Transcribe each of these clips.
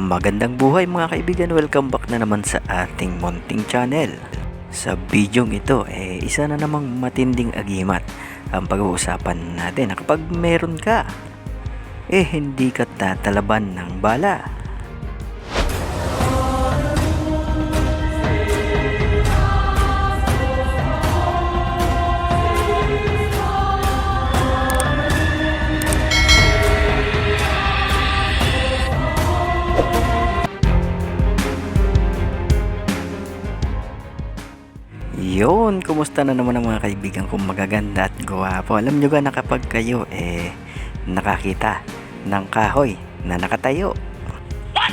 Magandang buhay mga kaibigan, welcome back na naman sa ating Monting Channel. Sa bidyong ito, eh, isa na namang matinding agimat ang pag-uusapan natin na kapag meron ka, eh hindi ka tatalaban ng bala. Yun, kumusta na naman ang mga kaibigan kong magaganda at gwapo. Alam nyo ba na kapag kayo eh nakakita ng kahoy na nakatayo.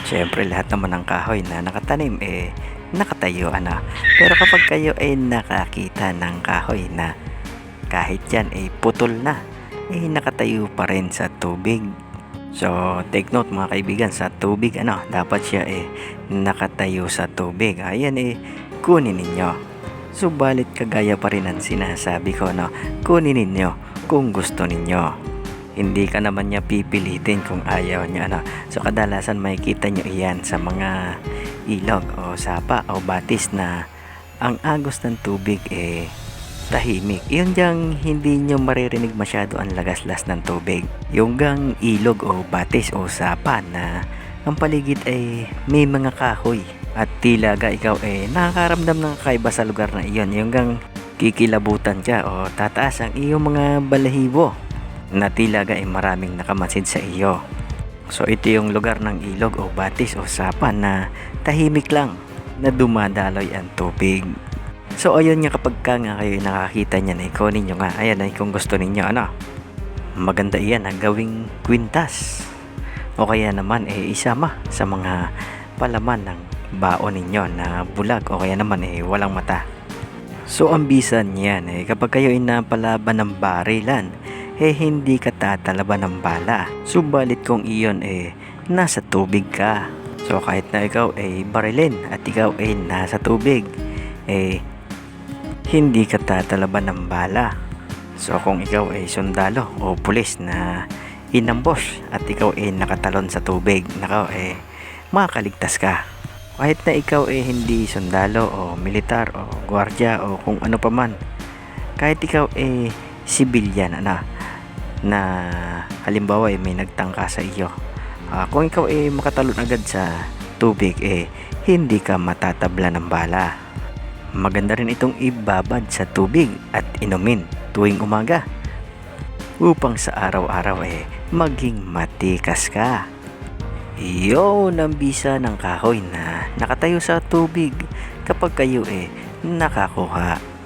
Siyempre lahat naman ng kahoy na nakatanim eh nakatayo ana. Pero kapag kayo ay nakakita ng kahoy na kahit yan ay putol na eh nakatayo pa rin sa tubig. So, take note mga kaibigan, sa tubig, ano, dapat siya eh nakatayo sa tubig. Ayan eh, kunin ninyo. Subalit kagaya pa rin ang sinasabi ko no, kunin ninyo kung gusto ninyo. Hindi ka naman niya pipilitin kung ayaw niya ano. So kadalasan makikita nyo iyan sa mga ilog o sapa o batis na ang agos ng tubig eh tahimik. Yun diyang hindi nyo maririnig masyado ang lagaslas ng tubig. Yung gang ilog o batis o sapa na ang paligid ay may mga kahoy at tila ga ikaw eh nakakaramdam ng kakaiba sa lugar na iyon. Yung gang kikilabutan ka o tataas ang iyong mga balahibo na tila ga ay maraming nakamasid sa iyo. So ito yung lugar ng ilog o batis o sapa na tahimik lang na dumadaloy ang tubig. So ayun nga kapag ka nga kayo nakakita niyan ay kunin nyo nga. Ayan ay kung gusto ninyo ano maganda iyan ang gawing kwintas. O kaya naman eh isama sa mga palaman ng baon ninyo na bulag o kaya naman eh walang mata. So ang bisan niyan eh kapag kayo ay napalaban ng barilan eh hindi ka tatalaban ng bala. Subalit kung iyon eh nasa tubig ka. So kahit na ikaw ay barilin at ikaw ay nasa tubig eh hindi ka tatalaban ng bala. So kung ikaw ay sundalo o pulis na inambush at ikaw ay nakatalon sa tubig, nakaw eh makakaligtas ka kahit na ikaw ay hindi sundalo o militar o gwardya o kung ano pa man kahit ikaw ay civilian na na halimbawa ay may nagtangka sa iyo Ah, kung ikaw ay makatalon agad sa tubig eh hindi ka matatabla ng bala. Maganda rin itong ibabad sa tubig at inumin tuwing umaga upang sa araw-araw eh maging matikas ka Yun ang bisa ng kahoy na nakatayo sa tubig kapag kayo eh nakakuha